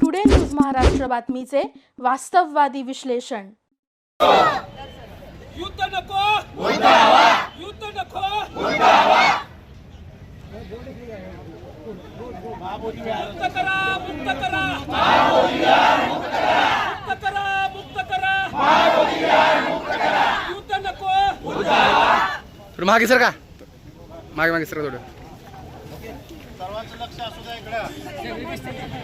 Today news Maharashtra बातमीचे वास्तववादी विश्लेषण युद्ध नको युद्ध नको मुक्त करा मुक्त करा मुक्त करा मुक्त करा युद्ध नको थोडं मागे सर का? मागे मागे सर थोडं? सर्वांचं लक्ष असू द्या इकडं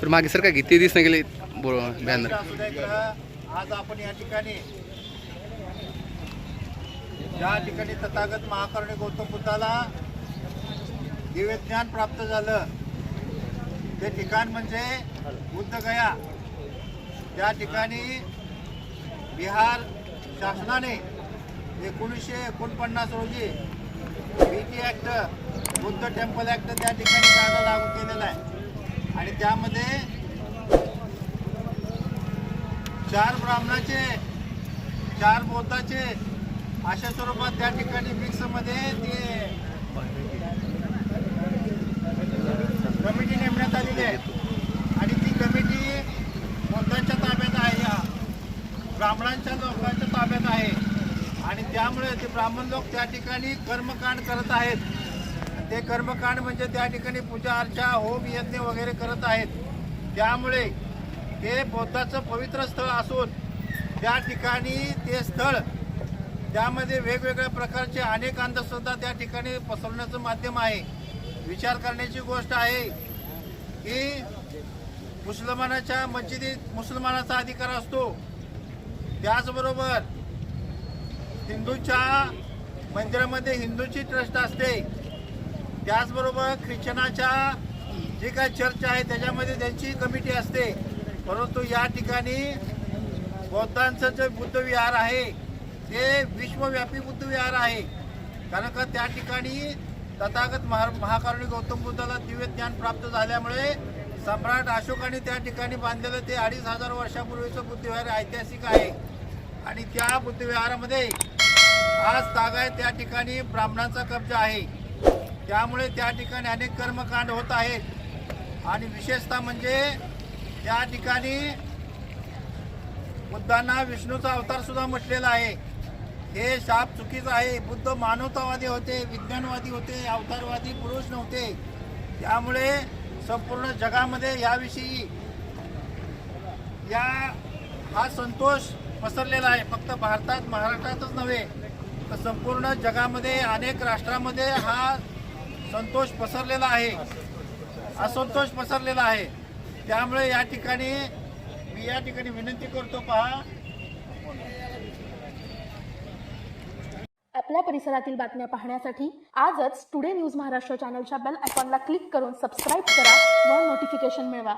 तर मागे सर का? किती दिस नाही गेले बोल बॅनर? असू द्या इकडं आज आपण या ठिकाणी ज्या ठिकाणी तथागत महाकर्णी गौतम बुद्धाला दिव्य ज्ञान प्राप्त झालं ते ठिकाण म्हणजे बुद्धगया. त्या ठिकाणी बिहार शासनाने एकोणीसशे एकोणपन्नास रोजी B T act Buddha temple act त्या ठिकाणी कायदा लागू केलेला आहे. आणि त्यामध्ये चार ब्राह्मणाचे चार बौद्धाचे अशा स्वरूपात त्या ठिकाणी मिक्समध्ये ते कमिटी नेमण्यात आलेली आहे आणि ती कमिटी बौद्धांच्या ताब्यात आहे या ब्राह्मणांच्या लोकांच्या ताब्यात आहे. आणि त्यामुळे ते ब्राह्मण लोक त्या ठिकाणी कर्मकांड करत आहेत. ते कर्मकांड म्हणजे त्या ठिकाणी पूजा अर्चा होम यज्ञ वगैरे करत आहेत. त्यामुळे ते बौद्धाचं पवित्र स्थळ असून त्या ठिकाणी ते स्थळ त्यामध्ये वेगवेगळ्या प्रकारचे अनेक अंधश्रद्धा त्या ठिकाणी पसरवण्याचं माध्यम आहे. विचार करण्याची गोष्ट आहे की मुसलमानाच्या मस्जिदीत मुसलमानाचा अधिकार असतो. त्याचबरोबर हिंदूच्या मंदिरामध्ये हिंदूची ट्रस्ट असते. त्याचबरोबर ख्रिश्चनाच्या जे काय चर्च आहे त्याच्यामध्ये त्यांची कमिटी असते. परंतु या ठिकाणी बौद्धांचं जे बुद्धविहार आहे ते विश्वव्यापी बुद्धविहार आहे. कारण का त्या ठिकाणी तथागत महा महाकारुणी गौतम बुद्धाला दिव्य ज्ञान प्राप्त झाल्यामुळे सम्राट अशोकाने त्या ठिकाणी बांधलेलं ते अडीच हजार वर्षापूर्वीचं बुद्धविहार ऐतिहासिक आहे. आणि त्या बुद्धविहारामध्ये आज तागाय त्या ठिकाणी ब्राह्मणांचा कब्जा आहे. त्यामुळे त्या ठिकाणी अनेक कर्मकांड होत आहेत. आणि विशेषतः म्हणजे त्या ठिकाणी बुद्धांना विष्णूचा अवतारसुद्धा म्हटलेला आहे. हे शाप चुकीचं आहे. बुद्ध मानवतावादी होते विज्ञानवादी होते अवतारवादी पुरुष नव्हते. त्यामुळे संपूर्ण जगामध्ये याविषयी या हा संतोष पसरलेला आहे. फक्त भारतात महाराष्ट्रातच नव्हे तर संपूर्ण जगामध्ये अनेक राष्ट्रामध्ये हा संतोष पसरलेला आहे. असंतोष पसरलेला आहे. त्यामुळे या ठिकाणी मी या ठिकाणी विनंती करतो पहा. आपल्या परिसरातील बातम्या पाहण्यासाठी आजच टुडे न्यूज महाराष्ट्र चॅनलच्या बेल आयकॉनला क्लिक करून सबस्क्राईब करा व नोटिफिकेशन मिळवा.